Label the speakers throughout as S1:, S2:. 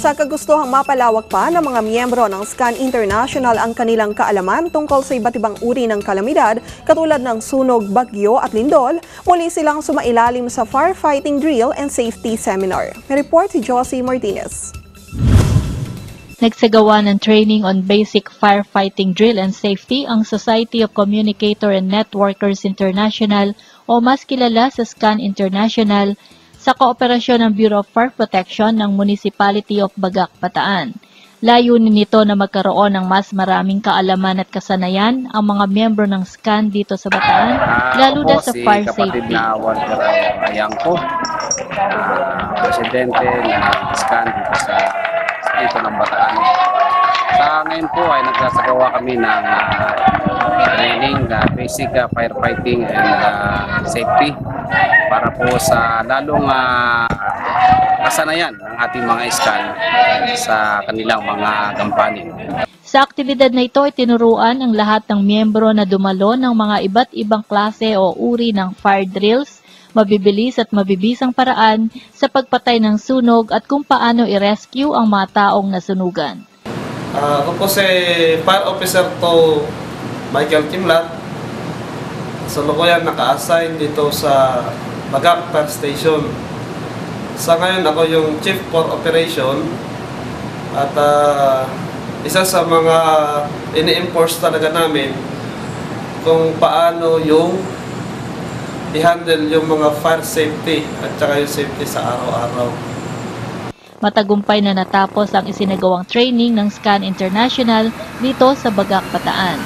S1: Sa kagustuhang mapalawak pa ng mga miyembro ng SCAN International ang kanilang kaalaman tungkol sa iba't ibang uri ng kalamidad katulad ng sunog, bagyo at lindol, muli silang sumailalim sa firefighting drill and safety seminar. May report si Josie Martinez.
S2: Nagsagawa ng training on basic firefighting drill and safety ang Society of Communicator and Networkers International o mas kilala sa SCAN International sa kooperasyon ng Bureau of Fire Protection ng Municipality of Bagak, Bataan. Layunin nito na magkaroon ng mas maraming kaalaman at kasanayan ang mga miyembro ng SCAN dito sa Bataan, lalo na sa
S3: si
S2: fire
S3: kapatid
S2: safety.
S3: na Walter Ayangko, ah, presidente ng SCAN dito sa sa ito ng Bataan. Sa ngayon po ay nagsasagawa kami ng ah, training, na basic ah, firefighting and ah, safety para po sa lalong ah, kasanayan ng ating mga SCAN sa kanilang mga gampanin.
S2: Sa aktibidad na ito ay tinuruan ang lahat ng miyembro na dumalo ng mga iba't ibang klase o uri ng fire drills, mabibilis at mabibisang paraan sa pagpatay ng sunog at kung paano i-rescue ang mga taong nasunugan.
S4: Ah, ako po si Fire Officer to Michael Kimlat. Sa Lukuyan naka-assign dito sa Bagak Fire Station. Sa ngayon ako yung Chief for Operation at ah, isa sa mga ini-enforce talaga namin kung paano yung i-handle yung mga fire safety at saka yung safety sa araw-araw.
S2: Matagumpay na natapos ang isinagawang training ng SCAN International dito sa Bagak, Bataan.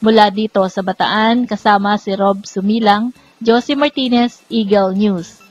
S2: Mula dito sa Bataan, kasama si Rob Sumilang, Josie Martinez, Eagle News.